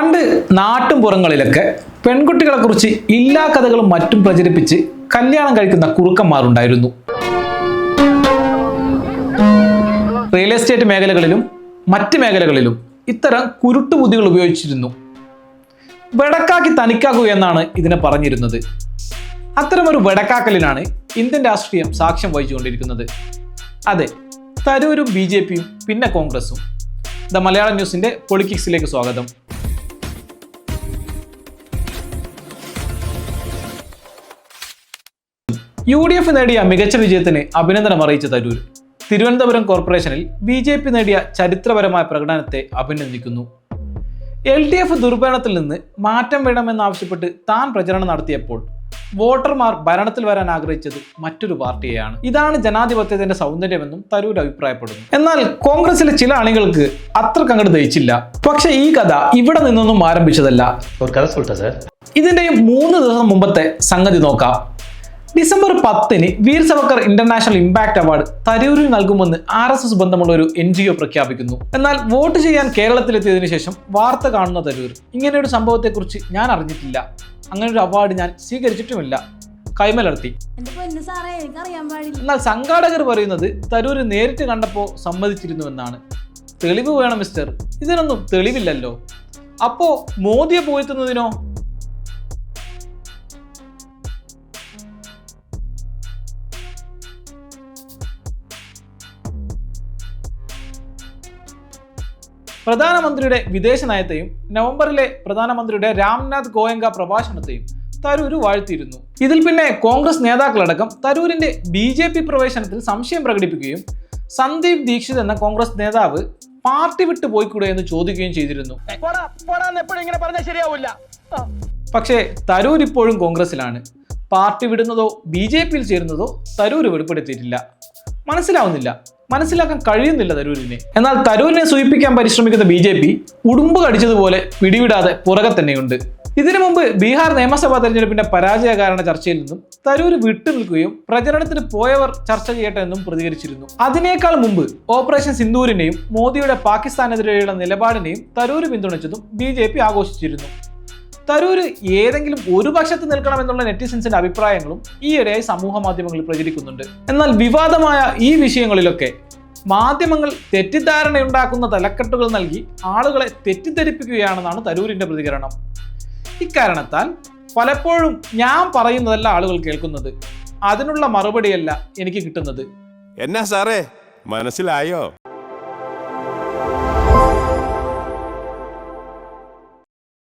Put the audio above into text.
പണ്ട് പെൺകുട്ടികളെ കുറിച്ച് ഇല്ലാ കഥകളും മറ്റും പ്രചരിപ്പിച്ച് കല്യാണം കഴിക്കുന്ന കുറുക്കന്മാരുണ്ടായിരുന്നു. റിയൽ എസ്റ്റേറ്റ് മേഖലകളിലും മറ്റ് മേഖലകളിലും ഇത്തരം കുരുട്ടുബുദ്ധികൾ ഉപയോഗിച്ചിരുന്നു. വെടക്കാക്കി തനിക്കാകൂ എന്നാണ് ഇതിനെ പറഞ്ഞിരുന്നത്. അത്തരമൊരു വെടക്കാക്കലിനാണ് ഇന്ത്യൻ രാഷ്ട്രീയം സാക്ഷ്യം വഹിച്ചുകൊണ്ടിരിക്കുന്നത്. അതെ തരൂരും ബി ജെ പിയും പിന്നെ കോൺഗ്രസും. ദ മലയാളം ന്യൂസിന്റെ പൊളിറ്റിക്സിലേക്ക് സ്വാഗതം. യു ഡി എഫ് നേടിയ മികച്ച വിജയത്തിന് അഭിനന്ദനം അറിയിച്ച തരൂർ. തിരുവനന്തപുരം കോർപ്പറേഷനിൽ ബി ജെ പി നേടിയ ചരിത്രപരമായ പ്രകടനത്തെ അഭിനന്ദിക്കുന്നു. എൽ ഡി എഫ് ദുർഭരണത്തിൽ നിന്ന് മാറ്റം വേണമെന്നാവശ്യപ്പെട്ട് താൻ പ്രചരണം നടത്തിയപ്പോൾ വോട്ടർമാർ ഭരണത്തിൽ വരാൻ ആഗ്രഹിച്ചത് മറ്റൊരു പാർട്ടിയെയാണ്. ഇതാണ് ജനാധിപത്യത്തിന്റെ സൗന്ദര്യമെന്നും തരൂർ അഭിപ്രായപ്പെടുന്നു. എന്നാൽ കോൺഗ്രസിലെ ചില അണികൾക്ക് അത്രയ്ക്ക് അങ്ങോട്ട് ദയിച്ചില്ല പക്ഷേ ഈ കഥ ഇവിടെ നിന്നൊന്നും ആരംഭിച്ചതല്ല. ഇതിന്റെ മൂന്ന് ദിവസം മുമ്പത്തെ സംഗതി നോക്കാം. ഡിസംബർ പത്തിന് Veer Savarkar international impact award തരൂരിൽ നൽകുമെന്ന് ആർ എസ് എസ് ബന്ധമുള്ള ഒരു എൻ ജി ഒ പ്രഖ്യാപിക്കുന്നു. എന്നാൽ വോട്ട് ചെയ്യാൻ കേരളത്തിലെത്തിയതിനു ശേഷം വാർത്ത കാണുന്ന തരൂർ ഇങ്ങനെയൊരു സംഭവത്തെക്കുറിച്ച് ഞാൻ അറിഞ്ഞിട്ടില്ല. അങ്ങനെ ഒരു അവാർഡ് ഞാൻ സ്വീകരിച്ചിട്ടുമില്ല. കൈമലർത്തി. എന്നാൽ സംഘാടകർ പറയുന്നത് തരൂർ നേരിട്ട് കണ്ടപ്പോൾ സമ്മതിച്ചിരുന്നുവെന്നാണ്. തെളിവ് വേണം മിസ്റ്റർ. ഇതിനൊന്നും തെളിവില്ലല്ലോ. അപ്പോ മോദിയെ പോയെത്തുന്നതിനോ? പ്രധാനമന്ത്രിയുടെ വിദേശ നയത്തെയും നവംബറിലെ പ്രധാനമന്ത്രിയുടെ രാംനാഥ് ഗോയങ്ക പ്രഭാഷണത്തെയും തരൂർ വാഴ്ത്തിയിരുന്നു. ഇതിൽ പിന്നെ കോൺഗ്രസ് നേതാക്കളടക്കം തരൂരിന്റെ ബി ജെ പി പ്രവേശനത്തിൽ സംശയം പ്രകടിപ്പിക്കുകയും സന്ദീപ് ദീക്ഷിത് എന്ന കോൺഗ്രസ് നേതാവ് പാർട്ടി വിട്ടു പോയിക്കൂടെ എന്ന് ചോദിക്കുകയും ചെയ്തിരുന്നു. പക്ഷേ തരൂർ ഇപ്പോഴും കോൺഗ്രസിലാണ്. പാർട്ടി വിടുന്നതോ ബി ജെ പിയിൽ ചേരുന്നതോ തരൂർ വെളിപ്പെടുത്തിയിട്ടില്ല. മനസ്സിലാവുന്നില്ല. മനസ്സിലാക്കാൻ കഴിയുന്നില്ല തരൂരിനെ. എന്നാൽ തരൂരിനെ സൂചിപ്പിക്കാൻ പരിശ്രമിക്കുന്ന ബി ജെ പി ഉടുമ്പ് കടിച്ചതുപോലെ പിടിവിടാതെ പുറകെ തന്നെയുണ്ട്. ഇതിനു മുമ്പ് ബീഹാർ നിയമസഭാ തെരഞ്ഞെടുപ്പിന്റെ പരാജയ കാരണ ചർച്ചയിൽ നിന്നും തരൂർ വിട്ടുനിൽക്കുകയും പ്രചരണത്തിന് പോയവർ ചർച്ച ചെയ്യട്ടെ എന്നും പ്രതികരിച്ചിരുന്നു. അതിനേക്കാൾ മുമ്പ് ഓപ്പറേഷൻ സിന്ദൂരിനെയും മോദിയുടെ പാകിസ്ഥാനെതിരെയുള്ള നിലപാടിനെയും തരൂർ പിന്തുണച്ചതും ബി ആഘോഷിച്ചിരുന്നു. തരൂര് ഏതെങ്കിലും ഒരു പക്ഷത്ത് നിൽക്കണമെന്നുള്ള നെറ്റിസൻസിന്റെ അഭിപ്രായങ്ങളും ഈയിടെയായി സമൂഹ മാധ്യമങ്ങളിൽ പ്രചരിക്കുന്നുണ്ട്. എന്നാൽ വിവാദമായ ഈ വിഷയങ്ങളിലൊക്കെ മാധ്യമങ്ങൾ തെറ്റിദ്ധാരണയുണ്ടാക്കുന്ന തലക്കെട്ടുകൾ നൽകി ആളുകളെ തെറ്റിദ്ധരിപ്പിക്കുകയാണെന്നാണ് തരൂരിന്റെ പ്രതികരണം. ഇക്കാരണത്താൽ പലപ്പോഴും ഞാൻ പറയുന്നതല്ല ആളുകൾ കേൾക്കുന്നത്. അതിനുള്ള മറുപടിയല്ല എനിക്ക് കിട്ടുന്നത്. എന്നാ സാറേ മനസ്സിലായോ?